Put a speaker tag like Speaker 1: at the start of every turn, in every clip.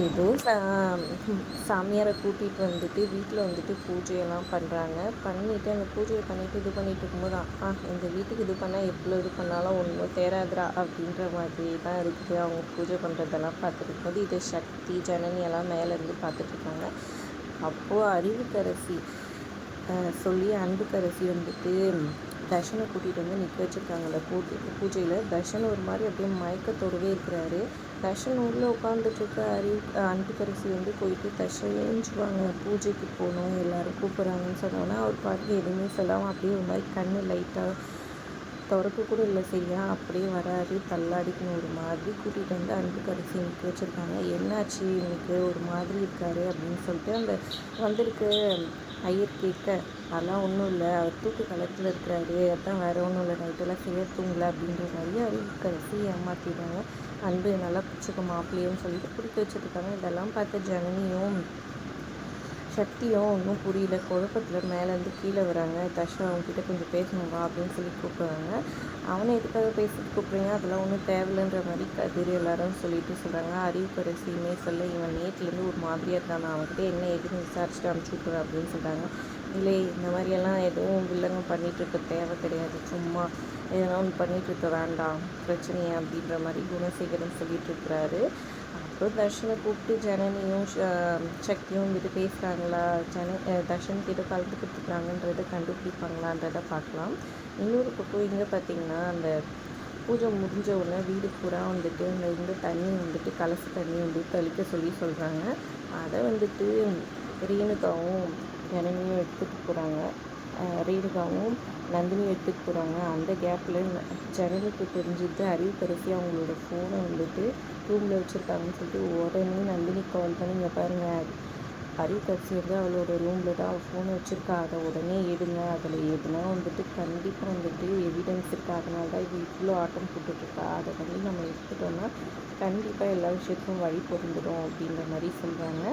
Speaker 1: ஏதோ சா சாமியாரை கூட்டிகிட்டு வந்துட்டு வீட்டில் வந்துட்டு பூஜையெல்லாம் பண்ணுறாங்க பண்ணிவிட்டு அந்த பூஜையை பண்ணிவிட்டு இது பண்ணிகிட்டு இருக்கும்போது ஆ இந்த வீட்டுக்கு இது பண்ணால் எவ்வளோ இது பண்ணாலும் ஒன்றும் தேராதுரா அப்படின்ற மாதிரி தான் இருக்குது. அவங்க பூஜை பண்ணுறதெல்லாம் பார்த்துட்டு இருக்கும்போது இது சக்தி ஜனனி எல்லாம் மேலேருந்து பார்த்துட்ருக்காங்க அப்போது அறிவுக்கரசி. சொல்லி அன்புக்கரசி வந்துட்டு தர்ஷனை கூட்டிகிட்டு வந்து நிற்க வச்சுருக்காங்கல்ல பூஜை பூஜையில். தர்ஷன் ஒரு மாதிரி அப்படியே மயக்கத்தோடவே இருக்கிறாரு. தர்ஷன் உள்ளே உட்காந்துட்ருக்க அறிவு அன்புக்கரசி வந்து போயிட்டு தர்ஷன் ஏஞ்சுவாங்க பூஜைக்கு போகணும் எல்லோரும் கூப்பிட்றாங்கன்னு சொன்னோன்னா அவர் பாட்டுக்கு எதுவுமே சொல்லாமல் அப்படியே ஒரு மாதிரி கண் லைட்டாக திறக்க கூட இல்லை சரியா? அப்படியே வராரு தள்ளாடிக்குன்னு ஒரு மாதிரி கூட்டிகிட்டு வந்து அன்புக்கரசி எனக்கு வச்சுருக்காங்க. என்னாச்சு? எனக்கு ஒரு மாதிரி இருக்காரு அப்படின்னு சொல்லிட்டு அந்த வந்திருக்க ஐயர் கேட்க அதெல்லாம் ஒன்றும் இல்லை. அவர் தூக்கு கலத்தில் இருக்கிறாரு. அதான் வேறு ஒன்றும் இல்லை. நைட்டெல்லாம் சரியாக தூங்கலை. அப்படின்ற மாதிரி அறிவுக்கரசி ஏமாற்றிடுறாங்க அன்பு நல்லா பிடிச்சிக்க மாப்பிள்ளையும் சொல்லிட்டு பிடிக்க வச்சுருக்காங்க. இதெல்லாம் பார்த்த ஜனனியும் சக்தியும் ஒன்றும் புரியல. குழப்பத்தில் மேலேருந்து கீழே வராங்க. தஷா அவங்ககிட்ட கொஞ்சம் பேசணுமா அப்படின்னு சொல்லி கூப்பிடுறாங்க. அவனை எதுக்காக பேசிட்டு கூப்பிட்றீங்க? அதெல்லாம் ஒன்றும் தேவையில்லைன்ற மாதிரி கதிர் எல்லாரும் சொல்லிட்டு சொல்கிறாங்க அறிவுக்கரசியுமே சொல்ல இவன் நேற்றுலேருந்து ஒரு மாதிரியாக இருக்கான். நான் அவன்கிட்ட என்ன எதுன்னு விசாரிச்சுட்டு அனுப்பிச்சி விட்றேன் அப்படின்னு சொல்கிறாங்க இல்லை இந்த மாதிரியெல்லாம் எதுவும் வில்லங்க பண்ணிகிட்டு இருக்க தேவை கிடையாது. சும்மா எதனா ஒன்று பண்ணிகிட்டு இருக்க வேண்டாம். பிரச்சனையா அப்படின்ற மாதிரி குணசேகரன் சொல்லிட்டு இருக்கிறாரு. அப்புறம் தர்ஷனை கூப்பிட்டு ஜனனியும் சக்தியும் வந்துட்டு பேசுகிறாங்களா ஜன தர்ஷன் கிட்ட கலந்து கொடுத்துக்கிறாங்கன்றதை கண்டுபிடிப்பாங்களான்றதை பார்க்கலாம். இன்னொரு பக்கம் இங்கே பார்த்திங்கன்னா அந்த பூஜை முடிஞ்ச உடனே வீடு பூரா வந்துட்டு அந்த இந்த தண்ணி வந்துட்டு கலசு தண்ணி வந்துட்டு தெளிக்க சொல்லி சொல்கிறாங்க அதை வந்துட்டு ரேணுகாவும் ஜனனியும் எடுத்துகிட்டு போகிறாங்க ரேணுகாவும் நந்தினி எடுத்துகிட்டு போகிறாங்க அந்த கேப்பில் ஜனலுக்கு தெரிஞ்சுட்டு அறிவுக்கரசி அவங்களோட ஃபோனை வந்துட்டு ரூமில் வச்சுருக்காங்கன்னு சொல்லிட்டு உடனே நந்தினி கால் பண்ணி இங்கே பாருங்கள் அறிவுக்கரசி வந்து அவளோட ரூமில் தான் அவள் ஃபோனை வச்சுருக்கா. அதை உடனே எடுங்க. அதில் எதுனா வந்துட்டு கண்டிப்பாக வந்துட்டு எவிடன்ஸ் இருக்குது அதனால தான் இது இவ்வளோ ஆட்டம் போட்டுட்ருக்கா அதை வந்து நம்ம எடுத்துட்டோம்னா கண்டிப்பாக எல்லா விஷயத்துக்கும் வழி பொருந்துடும் அப்படின்ற மாதிரி சொல்கிறாங்க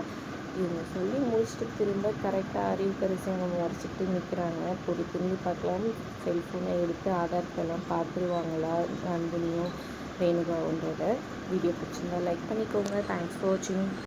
Speaker 1: இவங்க சொல்லி முடிச்சுட்டு திரும்ப கரெக்டாக அறிவு கரிசங்கம் முறைச்சிட்டு நிற்கிறாங்க பொடி திரும்பி பார்க்கலாம் செல்ஃபோனை எடுத்து ஆதார் கார்டெல்லாம் பார்த்துருவாங்களா? நந்தினியும் ரேணுகாவுன்றத வீடியோ பிடிச்சிருந்தா லைக் பண்ணிக்கோங்க. தேங்க்ஸ் ஃபார் வாட்சிங்